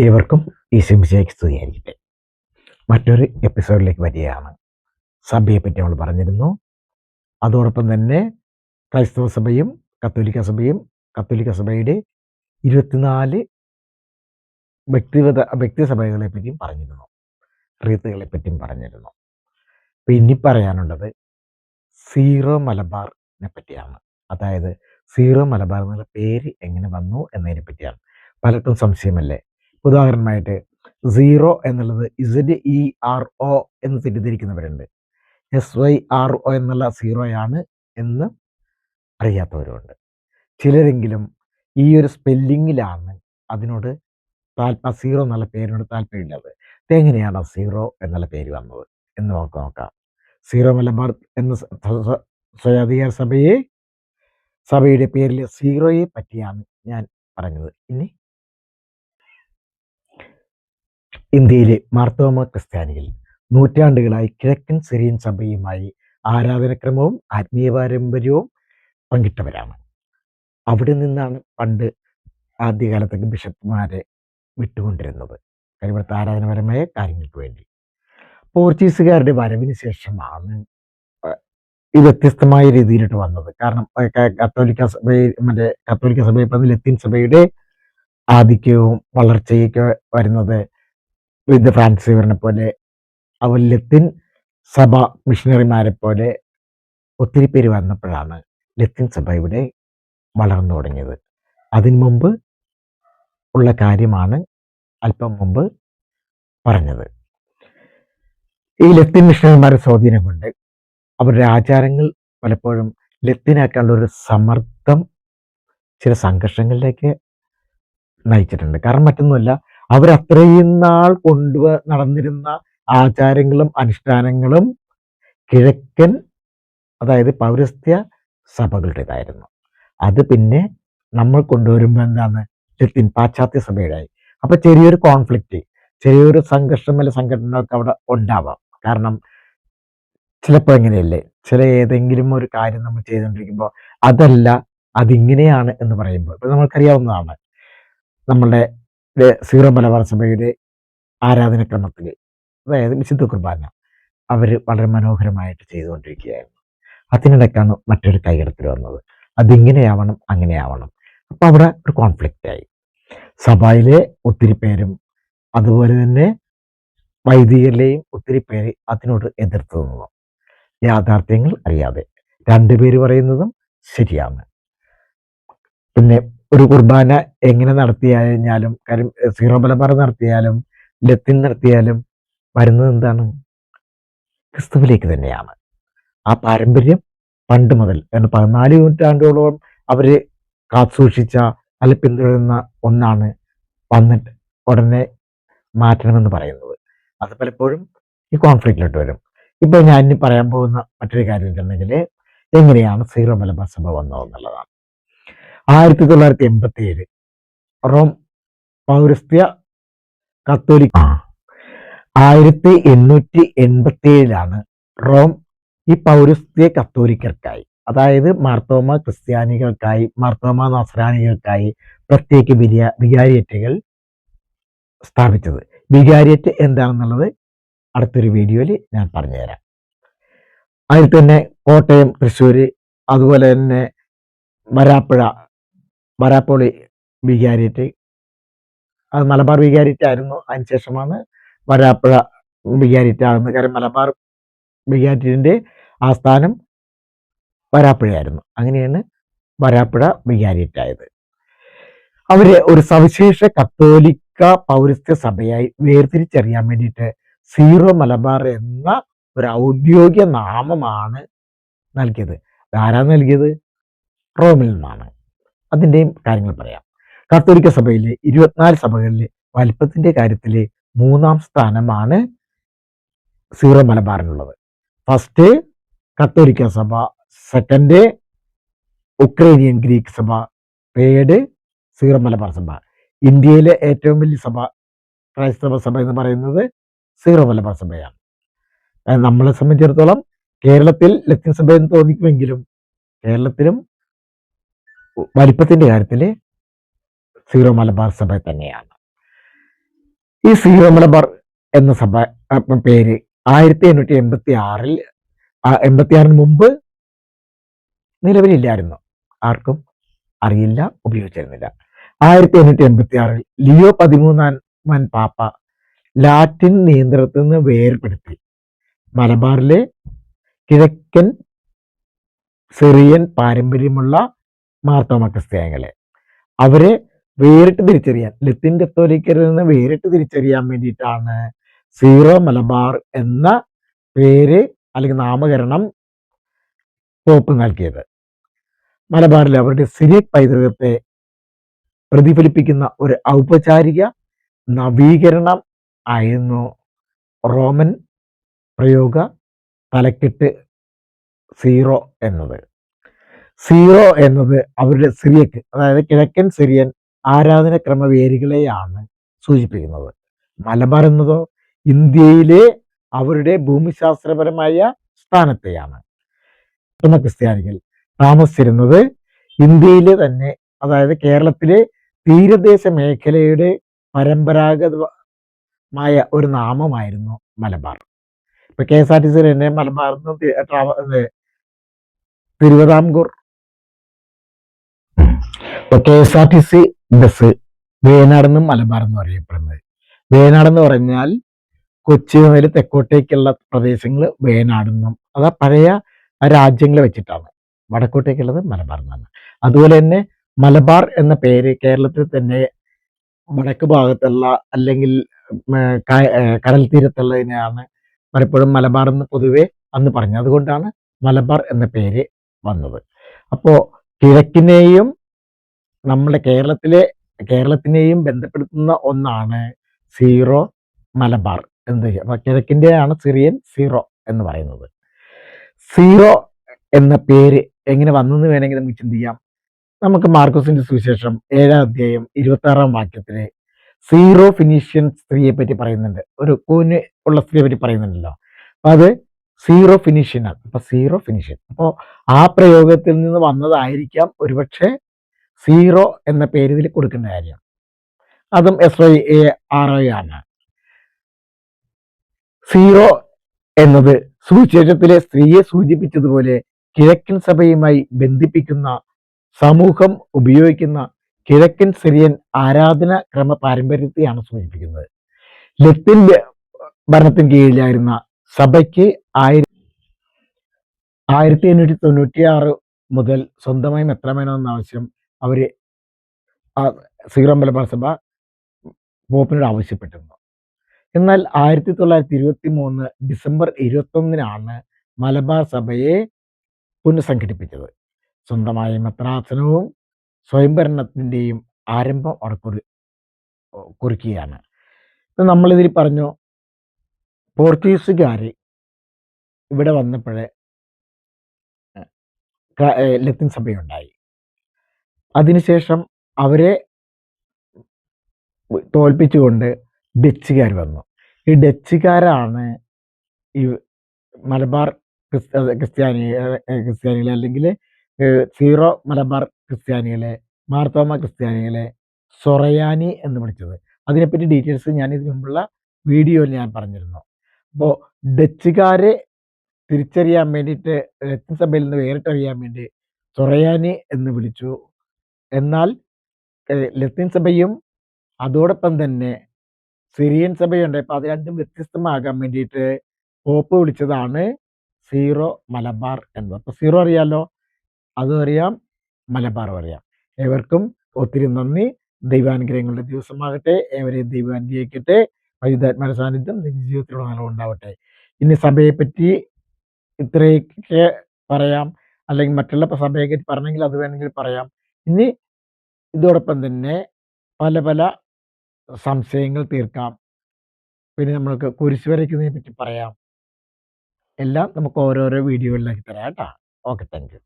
ഏവർക്കും ഈ ശംശയ്ക്ക് സ്തുതിയായിരിക്കട്ടെ. മറ്റൊരു എപ്പിസോഡിലേക്ക് വരികയാണ്. സഭയെ പറ്റി നമ്മൾ പറഞ്ഞിരുന്നു. അതോടൊപ്പം തന്നെ ക്രൈസ്തവ സഭയും കത്തോലിക്ക സഭയും കത്തോലിക്ക സഭയുടെ ഇരുപത്തിനാല് വ്യക്തിഗത വ്യക്തി സഭകളെ പറ്റിയും പറഞ്ഞിരുന്നു. റീത്തുകളെ പറ്റിയും പറഞ്ഞിരുന്നു. പിന്നെ പറയാനുള്ളത് സീറോ മലബാറിനെ പറ്റിയാണ്. അതായത് സീറോ മലബാർ എന്നുള്ള പേര് എങ്ങനെ വന്നു എന്നതിനെ പറ്റിയാണ്. പലർക്കും സംശയമല്ലേ? ഉദാഹരണമായിട്ട് സീറോ എന്നുള്ളത് ഇസഡ് ഇ ആർ ഒ എന്ന് തെറ്റിദ്ധരിക്കുന്നവരുണ്ട്. എസ് വൈ ആർ ഒ എന്നുള്ള സീറോയാണ് എന്ന് അറിയാത്തവരുണ്ട് ചിലരെങ്കിലും ഈ ഒരു സ്പെല്ലിങ്ങിലാണ് അതിനോട് താല്പ സീറോ എന്നുള്ള പേരിനോട് താല്പര്യമില്ലാത്തത് എങ്ങനെയാണ് സീറോ എന്നുള്ള പേര് വന്നത് എന്ന് നമുക്ക് നോക്കാം. സീറോ മലബാർ എന്ന സ്വയാധികാര സഭയെ സഭയുടെ പേരിൽ സീറോയെ പറ്റിയാണ് ഞാൻ പറഞ്ഞത്. ഇനി ഇന്ത്യയിലെ മാർത്തോമ ക്രിസ്ത്യാനികൾ നൂറ്റാണ്ടുകളായി കിഴക്കൻ സിറിയൻ സഭയുമായി ആരാധനക്രമവും ആത്മീയ പാരമ്പര്യവും പങ്കിട്ടവരാണ്. അവിടെ നിന്നാണ് പണ്ട് ആദ്യകാലത്തൊക്കെ ബിഷപ്പുമാരെ വിട്ടുകൊണ്ടിരുന്നത്. കാര്യം ഇവിടുത്തെ ആരാധനപരമായ കാര്യങ്ങൾക്ക് വേണ്ടി. പോർച്ചുഗീസുകാരുടെ വരവിന് ശേഷമാണ് ഇത് വ്യത്യസ്തമായ രീതിയിലോട്ട് വന്നത്. കാരണം കത്തോലിക്ക സഭയിൽ മറ്റേ കത്തോലിക്ക സഭയിൽ ലത്തീൻ സഭയുടെ ആധിക്യവും വളർച്ചയൊക്കെ വരുന്നത് വിദ്യ ഫ്രാൻസിവറിനെ പോലെ അതുപോലെ ലത്തിൻ സഭ മിഷണറിമാരെ പോലെ ഒത്തിരി പേര് വന്നപ്പോഴാണ് ലത്തിൻ സഭ ഇവിടെ വളർന്നു തുടങ്ങിയത്. അതിനു മുമ്പ് ഉള്ള കാര്യമാണ് അല്പം മുമ്പ് പറഞ്ഞത്. ഈ ലത്തിൻ മിഷണറിമാരുടെ സ്വാധീനം കൊണ്ട് അവരുടെ ആചാരങ്ങൾ പലപ്പോഴും ലത്തിനാക്കാനുള്ള ഒരു സമ്മർദ്ദം ചില സംഘർഷങ്ങളിലേക്ക് നയിച്ചിട്ടുണ്ട്. കാരണം മറ്റൊന്നുമല്ല അവരത്രയും നാൾ കൊണ്ടു നടന്നിരുന്ന ആചാരങ്ങളും അനുഷ്ഠാനങ്ങളും കിഴക്കൻ അതായത് പൗരസ്ത്യ സഭകളുടേതായിരുന്നു. അത് പിന്നെ നമ്മൾ കൊണ്ടുവരുമ്പോൾ എന്താണ്? ലത്തിൻ പാശ്ചാത്യ സഭയുടെയായി അപ്പൊ ചെറിയൊരു കോൺഫ്ലിക്റ്റ് ചെറിയൊരു സംഘർഷം അല്ല സംഘടനകളൊക്കെ അവിടെ ഉണ്ടാവാം. കാരണം ചിലപ്പോൾ എങ്ങനെയല്ലേ? ചില ഏതെങ്കിലും ഒരു കാര്യം നമ്മൾ ചെയ്തുകൊണ്ടിരിക്കുമ്പോൾ അതല്ല അതിങ്ങനെയാണ് എന്ന് പറയുമ്പോൾ ഇപ്പൊ നമ്മൾക്കറിയാവുന്നതാണ്. നമ്മളുടെ സീറോ മലബാർ സഭയുടെ ആരാധനക്രമത്തിൽ അതായത് വിശുദ്ധ കുർബാന അവർ വളരെ മനോഹരമായിട്ട് ചെയ്തുകൊണ്ടിരിക്കുകയായിരുന്നു. അതിനിടയ്ക്കാണ് മറ്റൊരു കൈകടത്തിൽ വന്നത്. അതിങ്ങനെയാവണം അങ്ങനെയാവണം. അപ്പോൾ അവിടെ ഒരു കോൺഫ്ലിക്റ്റ് ആയി. സഭയിലെ ഒത്തിരി പേരും അതുപോലെ തന്നെ വൈദികരിലെയും ഒത്തിരി പേര് അതിനോട് എതിർത്ത് നിന്നു. യാഥാർത്ഥ്യങ്ങൾ അറിയാതെ. രണ്ടുപേര് പറയുന്നതും ശരിയാണ്. പിന്നെ ഒരു കുർബാന എങ്ങനെ നടത്തിയാലും കാര്യം എഹ് സീറോ മലബാർ നടത്തിയാലും ലത്തിൻ നടത്തിയാലും വരുന്നത് എന്താണ്? ക്രിസ്തുവിലേക്ക് തന്നെയാണ്. ആ പാരമ്പര്യം പണ്ട് മുതൽ പതിനാല് നൂറ്റാണ്ടോളം അവർ കാത്തുസൂക്ഷിച്ച അല്ല പിന്തുടരുന്ന ഒന്നാണ് വന്നിട്ട് ഉടനെ മാറ്റണമെന്ന് പറയുന്നത്. അത് പലപ്പോഴും ഈ കോൺഫ്ലിക്റ്റിലോട്ട് വരും. ഇപ്പോൾ ഞാൻ ഇനി പറയാൻ പോകുന്ന മറ്റൊരു കാര്യം ഉണ്ടെങ്കിൽ എങ്ങനെയാണ് സീറോ മലബാർ സഭ വന്നതെന്നുള്ളതാണ്. ആയിരത്തി തൊള്ളായിരത്തി എൺപത്തി ഏഴ് റോം പൗരസ്ത്യ കത്തോലിക്ക ആയിരത്തി എണ്ണൂറ്റി എൺപത്തി ഏഴിലാണ് റോം ഈ പൗരസ്ത്യ കത്തോലിക്കർക്കായി അതായത് മാർത്തോമ ക്രിസ്ത്യാനികൾക്കായി മാർത്തോമ നസ്രാനികൾക്കായി പ്രത്യേക വിരിയ വികാരിയറ്റുകൾ സ്ഥാപിച്ചത്. വികാരിയറ്റ് എന്താണെന്നുള്ളത് അടുത്തൊരു വീഡിയോയിൽ ഞാൻ പറഞ്ഞുതരാം. അതിൽ തന്നെ കോട്ടയം തൃശ്ശൂർ അതുപോലെ തന്നെ വരാപ്പുഴ വരാപ്പോളി വികാരിയറ്റ് അത് മലബാർ വികാരിയറ്റ് ആയിരുന്നു അതിനുശേഷമാണ് വരാപ്പുഴ വികാരിയറ്റ് ആകുന്നത് കാരണം മലബാർ വികാരിയറ്റിന്റെ ആസ്ഥാനം വരാപ്പുഴയായിരുന്നു അങ്ങനെയാണ് വരാപ്പുഴ വികാരിയറ്റ് ആയത് അവർ ഒരു സവിശേഷ കത്തോലിക്ക പൗരസ്ത്യ സഭയായി വേർതിരിച്ചറിയാൻ വേണ്ടിയിട്ട് സീറോ മലബാർ എന്ന ഒരു ഔദ്യോഗിക നാമമാണ് നൽകിയത്. ആരാ നൽകിയത്? റോമിൽ നിന്നാണ്. അതിന്റെയും കാര്യങ്ങൾ പറയാം. കത്തോലിക്ക സഭയിലെ ഇരുപത്തിനാല് സഭകളിലെ വലിപ്പത്തിന്റെ കാര്യത്തിലെ മൂന്നാം സ്ഥാനമാണ് സീറോ മലബാറിനുള്ളത് ഫസ്റ്റ് കത്തോലിക്ക സഭ സെക്കൻഡ് ഉക്രൈനിയൻ ഗ്രീക്ക് സഭ തേർഡ് സീറോ മലബാർ സഭ. ഇന്ത്യയിലെ ഏറ്റവും വലിയ സഭ ക്രൈസ്തവ സഭ എന്ന് പറയുന്നത് സീറോ മലബാർ സഭയാണ്. നമ്മളെ സംബന്ധിച്ചിടത്തോളം കേരളത്തിൽ ലത്തീൻ സഭ എന്ന് തോന്നിക്കുമെങ്കിലും കേരളത്തിലും വലിപ്പത്തിന്റെ കാര്യത്തിൽ സീറോ മലബാർ സഭ തന്നെയാണ്. ഈ സീറോ മലബാർ എന്ന സഭ പേര് ആയിരത്തി എണ്ണൂറ്റി എൺപത്തി ആറിൽ എൺപത്തി ആറിന് മുമ്പ് നിലവിലില്ലായിരുന്നു. ആർക്കും അറിയില്ല ഉപയോഗിച്ചിരുന്നില്ല. ആയിരത്തി എണ്ണൂറ്റി എൺപത്തി ആറിൽ ലിയോ പതിമൂന്നാമൻ പാപ്പ ലാറ്റിൻ നിയന്ത്രണത്തിൽ നിന്ന് വേർപെടുത്തി. മലബാറിലെ കിഴക്കൻ സിറിയൻ പാരമ്പര്യമുള്ള മാർത്തോമ ക്രിസ്ത്യാനികളെ. അവരെ വേറിട്ട് തിരിച്ചറിയാൻ ലത്തിൻ കത്തോലിക്കരിൽ നിന്ന് വേറിട്ട് തിരിച്ചറിയാൻ വേണ്ടിയിട്ടാണ് സീറോ മലബാർ എന്ന പേര് അല്ലെങ്കിൽ നാമകരണം പോപ്പ് നൽകിയത്. മലബാറിൽ അവരുടെ സിറിയക് പൈതൃകത്തെ പ്രതിഫലിപ്പിക്കുന്ന ഒരു ഔപചാരിക നവീകരണം ആയിരുന്നു റോമൻ പ്രയോഗ തലക്കെട്ട് സീറോ എന്നത്. സീറോ എന്നത് അവരുടെ സിറിയക്ക് അതായത് കിഴക്കൻ സിറിയൻ ആരാധന വേരുകളെയാണ് സൂചിപ്പിക്കുന്നത്. മലബാർ എന്നതോ ഇന്ത്യയിലെ അവരുടെ ഭൂമിശാസ്ത്രപരമായ സ്ഥാനത്തെയാണ്. ക്രിസ്ത്യാനികൾ താമസിച്ചിരുന്നത് ഇന്ത്യയിലെ തന്നെ അതായത് കേരളത്തിലെ തീരദേശ മേഖലയുടെ പരമ്പരാഗതമായ ഒരു നാമമായിരുന്നു മലബാർ. ഇപ്പൊ K S R T C തന്നെ മലബാർ തിരുവിതാംകൂർ ഇപ്പൊ K S R T C bus Venad നിന്നും മലബാർ എന്ന് അറിയപ്പെടുന്നത് വേനാട് എന്ന് പറഞ്ഞാൽ കൊച്ചി മുതൽ തെക്കോട്ടേക്കുള്ള പ്രദേശങ്ങൾ വേനാടെന്നും അതാ പഴയ രാജ്യങ്ങളെ വെച്ചിട്ടാണ്. വടക്കോട്ടേക്കുള്ളത് മലബാർ എന്നാണ് അതുപോലെ തന്നെ മലബാർ എന്ന പേര് കേരളത്തിൽ തന്നെ വടക്ക് ഭാഗത്തുള്ള അല്ലെങ്കിൽ കടൽ തീരത്തുള്ളതിനെയാണ് പലപ്പോഴും മലബാർ എന്ന് പൊതുവെ അന്ന് പറഞ്ഞത്. അതുകൊണ്ടാണ് മലബാർ എന്ന പേര് വന്നത്. അപ്പോൾ കിഴക്കിനെയും നമ്മുടെ കേരളത്തിലെ കേരളത്തിനെയും ബന്ധപ്പെടുത്തുന്ന ഒന്നാണ് സീറോ മലബാർ എന്ത് അപ്പൊ കിഴക്കിന്റെയാണ് സിറിയൻ സീറോ എന്ന് പറയുന്നത്. സീറോ എന്ന പേര് എങ്ങനെ വന്നെന്ന് വേണമെങ്കിൽ നമുക്ക് ചിന്തിക്കാം നമുക്ക് മാർക്കോസിന്റെ സുവിശേഷം ഏഴാം അധ്യായം ഇരുപത്തി ആറാം വാക്യത്തിൽ സീറോ ഫിനീഷ്യൻ സ്ത്രീയെ പറ്റി പറയുന്നുണ്ട്. ഒരു കൂന് ഉള്ള സ്ത്രീയെ പറ്റി പറയുന്നുണ്ടല്ലോ. അപ്പൊ അത് സീറോ ഫിനിഷ്യൻ ആണ്. അപ്പൊ സീറോ ഫിനിഷ്യൻ. അപ്പോൾ ആ പ്രയോഗത്തിൽ നിന്ന് വന്നതായിരിക്കാം ഒരുപക്ഷെ സീറോ എന്ന പേര് ഇതിൽ കൊടുക്കുന്ന കാര്യം. അതും S I A R I ആണ്. സീറോ എന്നത് സുവിശേഷത്തിലെ സ്ത്രീയെ സൂചിപ്പിച്ചതുപോലെ കിഴക്കൻ സഭയുമായി ബന്ധിപ്പിക്കുന്ന സമൂഹം ഉപയോഗിക്കുന്ന കിഴക്കൻ സിറിയൻ ആരാധന ക്രമ പാരമ്പര്യത്തെയാണ് സൂചിപ്പിക്കുന്നത്. ലത്തിൻ ഭരണത്തിന് കീഴിലായിരുന്ന സഭയ്ക്ക് ആയിരത്തി ആയിരത്തി എണ്ണൂറ്റി തൊണ്ണൂറ്റി ആറ് മുതൽ സ്വന്തമായി മെത്രമേണമെന്ന ആവശ്യം അവർ ആ മലബാർ സഭ പോപ്പിനോട് ആവശ്യപ്പെട്ടിരുന്നു. എന്നാൽ ആയിരത്തി തൊള്ളായിരത്തി ഇരുപത്തി മൂന്ന് ഡിസംബർ ഇരുപത്തൊന്നിനാണ് മലബാർ സഭയെ പുനഃസംഘടിപ്പിച്ചത്. സ്വന്തമായ മെത്രാസനവും സ്വയംഭരണത്തിന്റെയും ആരംഭം അവിടെ കുറി കുറിക്കുകയാണ്. ഇപ്പം നമ്മളിതിൽ പറഞ്ഞു പോർച്ചുഗീസുകാർ ഇവിടെ വന്നപ്പോഴേ ലത്തിൻ സഭയുണ്ടായി. അതിനുശേഷം അവരെ തോൽപ്പിച്ചുകൊണ്ട് ഡച്ചുകാർ വന്നു. ഈ ഡച്ചുകാരാണ് ഈ മലബാർ ക്രിസ്ത്യാനി ക്രിസ്ത്യാനികളെ അല്ലെങ്കിൽ സീറോ മലബാർ ക്രിസ്ത്യാനികളെ മാർത്തോമ ക്രിസ്ത്യാനികളെ സൊറയാനി എന്ന് വിളിച്ചത്. അതിനെപ്പറ്റി ഡീറ്റെയിൽസ് ഞാൻ ഇതിനു മുമ്പുള്ള വീഡിയോയിൽ ഞാൻ പറഞ്ഞിരുന്നു. അപ്പോൾ ഡച്ചുകാരെ തിരിച്ചറിയാൻ വേണ്ടിയിട്ട് രത്നസഭയിൽ സഭയിൽ നിന്ന് വേറിട്ടറിയാൻ വേണ്ടി സൊറയാനി എന്ന് വിളിച്ചു. എന്നാൽ ലത്തീൻ സഭയും അതോടൊപ്പം തന്നെ സിറിയൻ സഭയുണ്ട്. അപ്പൊ അത് രണ്ടും വ്യത്യസ്തമാകാൻ വേണ്ടിയിട്ട് പോപ്പ് വിളിച്ചതാണ് സീറോ മലബാർ എന്നത് അപ്പോൾ സീറോ അറിയാലോ? അതും അറിയാം മലബാറും അറിയാം. ഏവർക്കും ഒത്തിരി നന്ദി. ദൈവാനുഗ്രഹങ്ങളുടെ ദിവസമാകട്ടെ. ഏവരെയും ദൈവാനുഗ്രഹിക്കട്ടെ. വൈദ്യാത്മാര സാന്നിധ്യം ജീവിതത്തിലുള്ള ഉണ്ടാവട്ടെ. ഇനി സഭയെ പറ്റി ഇത്രയൊക്കെ പറയാം. അല്ലെങ്കിൽ മറ്റുള്ള സഭയെ പറ്റി പറഞ്ഞെങ്കിൽ അത് വേണമെങ്കിൽ പറയാം. ഇനി ഇതോടൊപ്പം തന്നെ പല പല സംശയങ്ങൾ തീർക്കാം. പിന്നെ നമ്മൾക്ക് കുരിശ് വരയ്ക്കുന്നതിനെ പറ്റി പറയാം. എല്ലാം നമുക്ക് ഓരോരോ വീഡിയോകളിലാക്കി തരാം കേട്ടോ. Okay thank you.